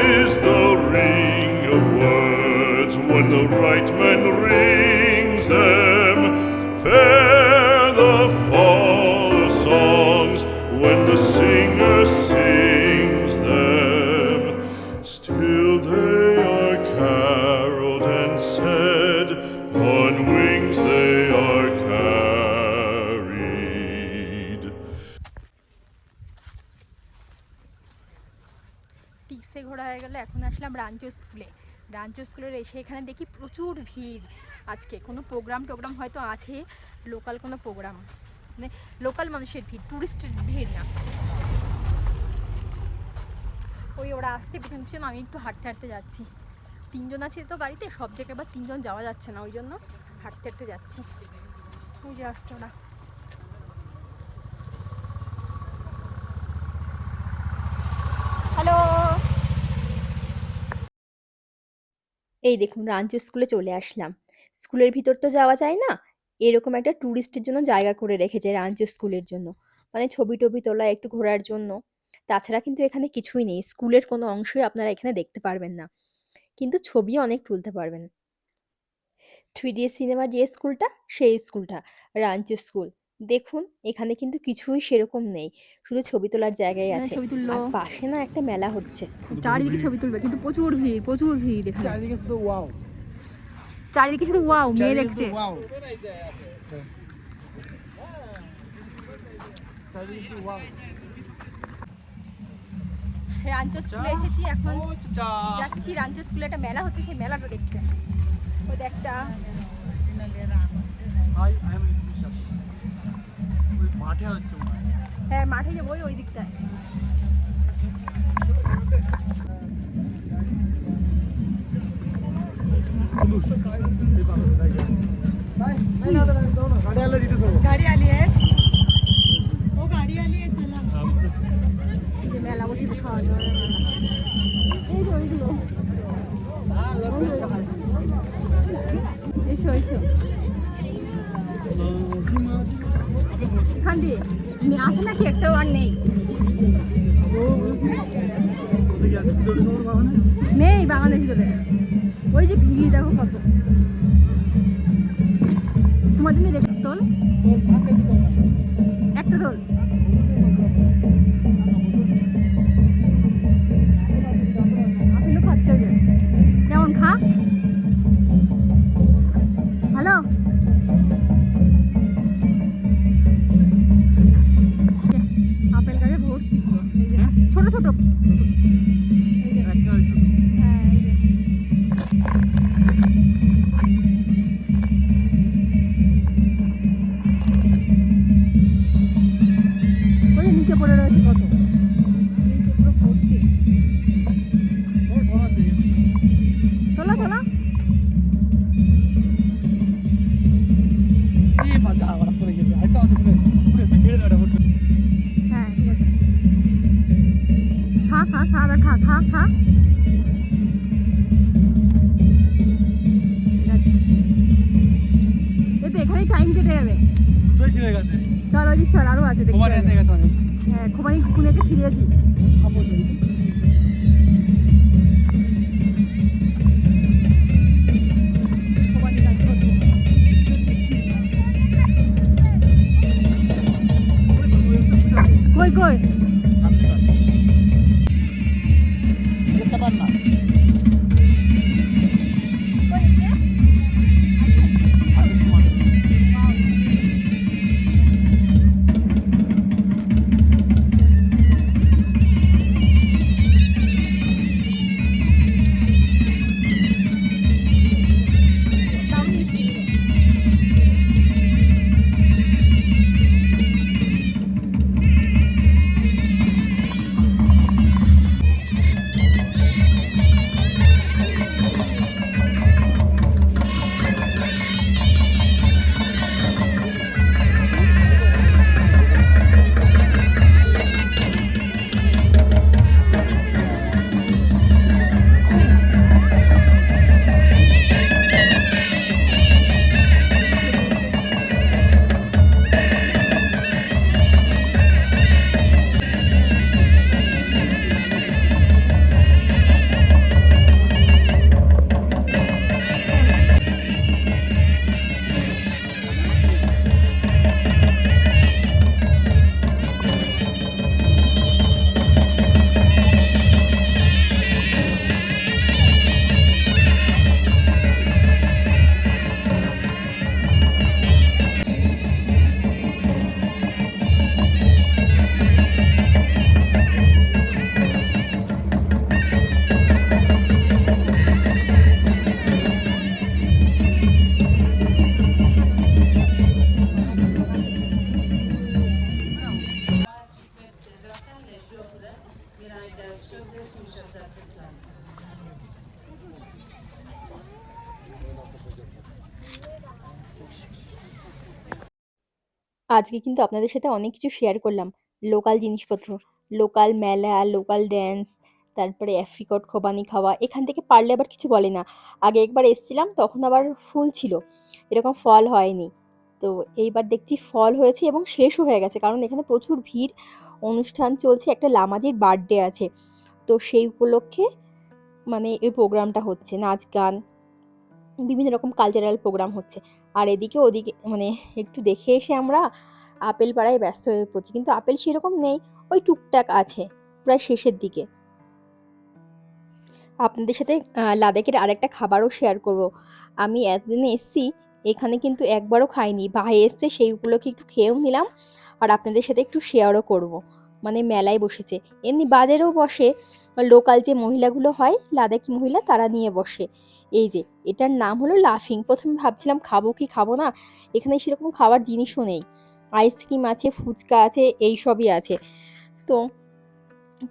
Is the ring of words when the right man rings them. Fair the fall of songs when the singer sings them. Still they are caroled and said, on wings they আসলাম রাঞ্চো স্কুলে। রাঞ্চো স্কুলের এসে এখানে দেখি প্রচুর ভিড় আজকে। কোনো প্রোগ্রাম টোগ্রাম হয়তো আছে, লোকাল কোনো প্রোগ্রাম। মানে লোকাল মানুষের ভিড়, টুরিস্টের ভিড় না। ওই ওরা আসছে, পিছন পিছন আমি একটু হাঁটতে হাঁটতে যাচ্ছি। তিনজন আছে তো গাড়িতে সব জায়গায় আবার তিনজন যাওয়া যাচ্ছে না, ওই জন্য হাঁটতে হাঁটতে যাচ্ছি। ওই যে আসছে ওরা। এই দেখুন রাঞ্চো স্কুলে চলে আসলাম। স্কুলের ভিতর তো যাওয়া যায় না। এরকম একটা ট্যুরিস্টের জন্য জায়গা করে রেখেছে রাঞ্চো স্কুলের জন্য। মানে ছবি টবি তোলা, একটু ঘোরার জন্য। তাছাড়া কিন্তু এখানে কিছুই নেই। স্কুলের কোনো অংশই আপনারা এখানে দেখতে পারবেন না। কিন্তু ছবি অনেক তুলতে পারবেন। থ্রি ডি সিনেমার যে স্কুলটা, সেই স্কুলটা, রাঞ্চো স্কুল। দেখুন এখানে কিন্তু কিছুই সেরকম নেই। শুধু ছবি তোলার জায়গায় আছে। ছবি তুললো। আর পাশে না একটা মেলা হচ্ছে। চারিদিকে ছবি তুলবে কিন্তু প্রচুর ভিড় প্রচুর ভিড় এখানে। চারিদিকে শুধু ওয়াও। চারিদিকে শুধু ওয়াও মেয়ে দেখছে। ওয়াও। রাঞ্চো স্কুলে এসেছি এখন। যাচ্ছি রাঞ্চো স্কুলে একটা মেলা হচ্ছে সেই মেলাটা দেখতে। ওই একটা। হাই আই এম বিশ্বাস মাঠে হচ্ছে মনে হয়। হ্যাঁ মাঠে যাবো ওই ওই দিকটায় गाड़ी आला जिथे सोडू. গাড়ি আলি ও গাড়ি আলি চলা আছে নাকি? একটাও আর নেই। ঠিক আছে এই তো এখানেই টাইম কেটে যাবে দুটোই ছিঁড়ে গেছে। চল ওই চল আরও আছে দেখতে। এসে গেছে অনেক। হ্যাঁ খোবানি কুকুনেকে ছিঁড়িয়েছি কই কই আজকে কিন্তু আপনাদের সাথে অনেক কিছু শেয়ার করলাম। লোকাল জিনিসপত্র লোকাল মেলা লোকাল ড্যান্স তারপরে অ্যাফ্রিকট খোবানি খাওয়া, এখান থেকে পারলে আবার কিছু বলে না। আগে একবার এসছিলাম, তখন আবার ফুল ছিল। এরকম ফল হয়নি। তো এইবার দেখছি ফল হয়েছে এবং শেষও হয়ে গেছে, কারণ এখানে প্রচুর ভিড়। অনুষ্ঠান চলছে, একটা লামাজির বার্থডে আছে। তো সেই উপলক্ষে মানে এই প্রোগ্রামটা হচ্ছে, নাচ, গান, বিভিন্ন রকম কালচারাল প্রোগ্রাম হচ্ছে। আর এদিকে ওদিকে মানে একটু দেখে এসে আমরা আপেল পাড়ায় ব্যস্ত হয়ে পড়ছি, কিন্তু আপেল সেরকম নেই, ওই টুকটাক আছে, প্রায় শেষের দিকে। আপনাদের সাথে লাদাখের আরেকটা খাবারও শেয়ার করব। আমি এতদিনে এসছি, এখানে কিন্তু একবারও খাইনি, ভাই এসছে, সেই উপলক্ষে একটু খেয়েও নিলাম, আর আপনাদের সাথে একটু শেয়ারও করব। মানে মেলায় বসেছে। এমনি বাজারেও বসে। লোকাল যে মহিলাগুলো হয়, লাদাখি মহিলা, তারা নিয়ে বসে। এই যে, এটার নাম হলো লাফিং প্রথমে ভাবছিলাম, খাব কি খাব না? এখানে সেরকম খাবার জিনিসও নেই। আইসক্রিম আছে, ফুচকা আছে, এই সবই আছে। তো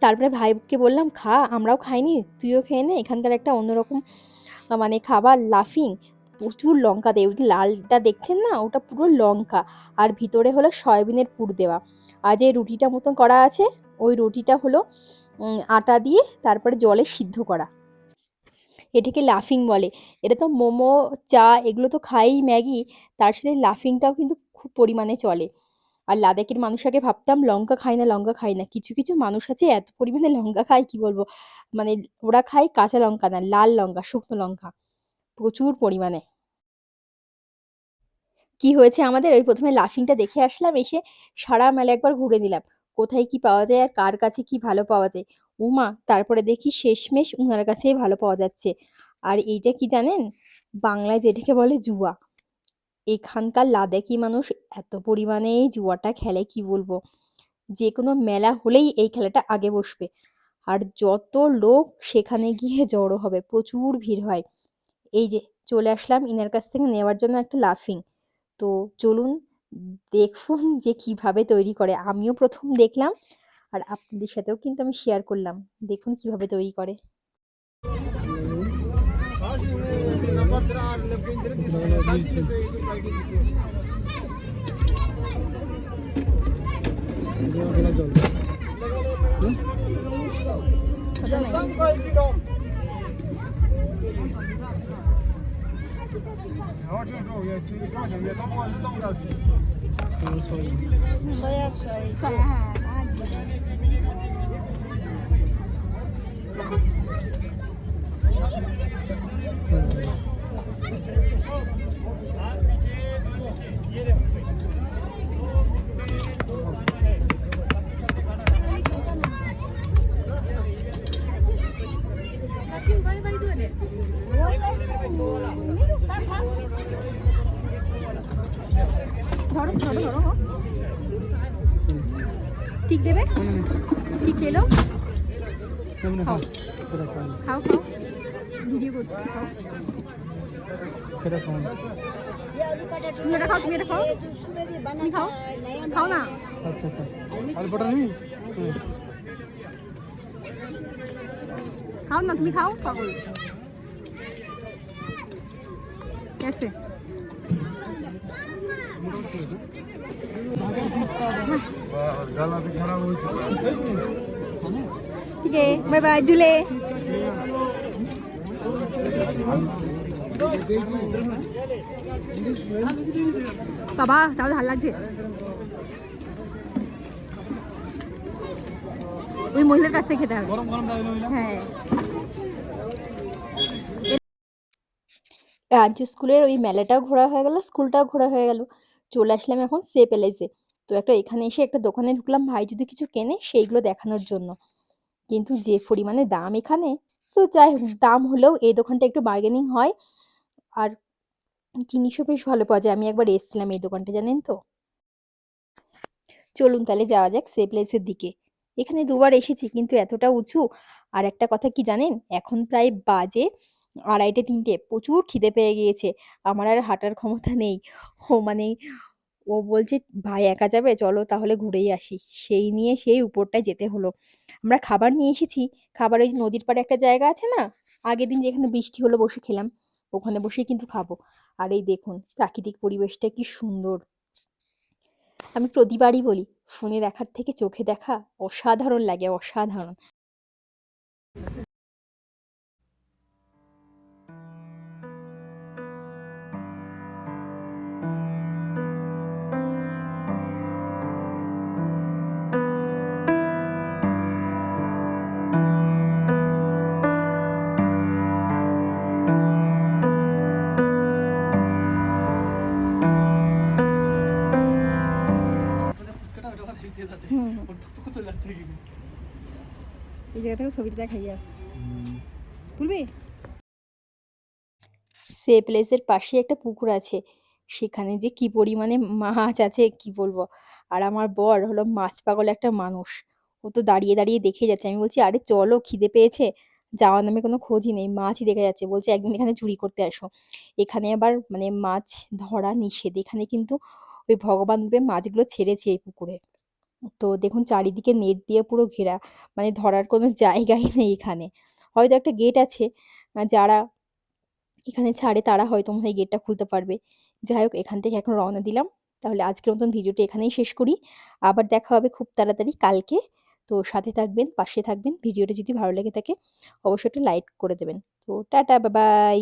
তারপরে ভাইকে বললাম, খা, আমরাও খাইনি, তুইও খেয়ে নে। এখানকার একটা অন্যরকম মানে খাবার লাফিং প্রচুর লঙ্কা দেয়। ওই লালটা দেখছেন না? ওটা পুরো লঙ্কা। আর ভিতরে হলো সয়াবিনের পুর দেওয়া। আর যে রুটিটা মতন করা আছে, ওই রুটিটা হলো আটা দিয়ে তারপরে জলে সিদ্ধ করা। এটাকে লাফিং বলে। এটা তো মোমো, চা এগুলো তো খাই ম্যাগি, তার সাথে লাফিংটাও কিন্তু খুব পরিমাণে চলে। আর লাদাখের মানুষ আগে ভাবতাম, লঙ্কা খায় না, লঙ্কা খায় না। কিছু কিছু মানুষ আছে এত পরিমাণে লঙ্কা খায়, কি বলব? মানে ওরা খায় কাঁচা লঙ্কা না, লাল লঙ্কা, শুকনো লঙ্কা। প্রচুর পরিমাণে। কি হয়েছে আমাদের? ওই প্রথমে লাফিংটা দেখে আসলাম, এসে সারা মেলা একবার ঘুরে নিলাম। কোথায় কি পাওয়া যায় আর কার কাছে কি ভালো পাওয়া যায়? উমা, তারপরে দেখি শেষমেশ উনার কাছেই ভালো পাওয়া যাচ্ছে। আর এইটা কি জানেন? বাংলায় যেটাকে বলে জুয়া। এখানকার লাদাখি মানুষ এত পরিমাণে এই জুয়াটা খেলে, কি বলব? যে কোনো মেলা হলেই এই খেলাটা আগে বসবে। আর যত লোক সেখানে গিয়ে জড়ো হবে, প্রচুর ভিড় হয়। এই যে চলে আসলাম ইনার কাছ থেকে নেওয়ার জন্য একটা লাফিং তো চলুন দেখুন যে কীভাবে তৈরি করে। আমিও প্রথম দেখলাম আর আপনাদের সাথেও কিন্তু আমি শেয়ার করলাম। দেখুন কীভাবে তৈরি করে। 然后这种也行上去也都不管是动不了我也可以。上海垃圾 খাও খাও খাও ভিডিও করছি খাও তুমি এটা খাও তুমি এটা খাও তুমি খাও খাও না আচ্ছা আচ্ছা অল্পটা নিবি খাও না তুমি খাও পাগল कैसे গলা भी खराब हो चुका ठीक है बाय बाय झूले বাবা তাহলে ভাল লাগছে ওই মহিলার কাছ থেকে খেতে হবে গরম গরম দাবি নইলা হ্যাঁ রাজ্য স্কুলের ওই মেলাটাও ঘোরা হয়ে গেল স্কুলটাও ঘোরা হয়ে গেল চলে আসলাম এখন সে প্যালেসে তো একটা এখানে এসে একটা দোকানে ঢুকলাম ভাই যদি কিছু কেনে সেইগুলো দেখানোর জন্য কিন্তু যে পরিমাণে দাম এখানে, তো যাই হোক, দাম হলেও এই দোকানটা একটু বার্গেনিং হয়। আর জিনিসও বেশ ভালো পাওয়া যায়। আমি একবার এসেছিলাম এই দোকানটা, জানেন তো? চলুন তাহলে যাওয়া যাক সে প্লেসের দিকে। এখানে দুবার এসেছি, কিন্তু এতটা উঁচু। আর একটা কথা কি জানেন? এখন প্রায় বাজে আড়াইটে, তিনটে। প্রচুর খিদে পেয়ে গিয়েছে। আমার আর হাঁটার ক্ষমতা নেই। ও মানে ও বলছে, ভাই, একা যাবে? চলো তাহলে ঘুরেই আসি। সেই নিয়ে সেই উপরটায় যেতে হলো। আমরা খাবার নিয়ে এসেছি। খাবার ওই নদীর পাড়ে একটা জায়গা আছে না? আগের দিন যেখানে বৃষ্টি হলো বসে খেলাম। ওখানে বসেই কিন্তু খাব। আর এই দেখুন, প্রাকৃতিক পরিবেশটা কি সুন্দর। আমি প্রতিবারই বলি, ফোনে দেখার থেকে চোখে দেখা অসাধারণ লাগে, অসাধারণ। ছবিটা দেখাই আসছে। তুলবি সে প্লেসের পাশে একটা পুকুর আছে। সেখানে যে কি পরিমাণে মাছ আছে কি বলব? আর আমার বর হলো মাছ পাগল একটা মানুষ। ও তো দাঁড়িয়ে দাঁড়িয়ে দেখে যাচ্ছে। আমি বলছি আরে চলো খিদে পেয়েছে? যাওয়ার নামে কোনো খোঁজই নেই। মাছই দেখে যাচ্ছে। বলছে একদিন এখানে চুরি করতে আসো। এখানে আবার মানে মাছ ধরা নিষেধ। এখানে কিন্তু ওই ভগবান দেবে মাছগুলো ছেড়েছে এই পুকুরে। তো দেখুন চারিদিকে নেট দিয়ে পুরো ঘেরা মানে ধরার কোনো জায়গাই নেই এখানে। হয়তো একটা গেট আছে যারা এখানে ছাড়ে তারা হয়তো মনে হয় গেটটা খুলতে পারবে। যাই হোক, এখান থেকে এখন রওনা দিলাম। তাহলে আজকের মতন ভিডিওটা এখানেই শেষ করি। আবার দেখা হবে খুব তাড়াতাড়ি কালকে। তো সাথে থাকবেন, পাশে থাকবেন। ভিডিওটা যদি ভালো লেগে থাকে, অবশ্যই একটা লাইক করে দেবেন। তো টাটা বাই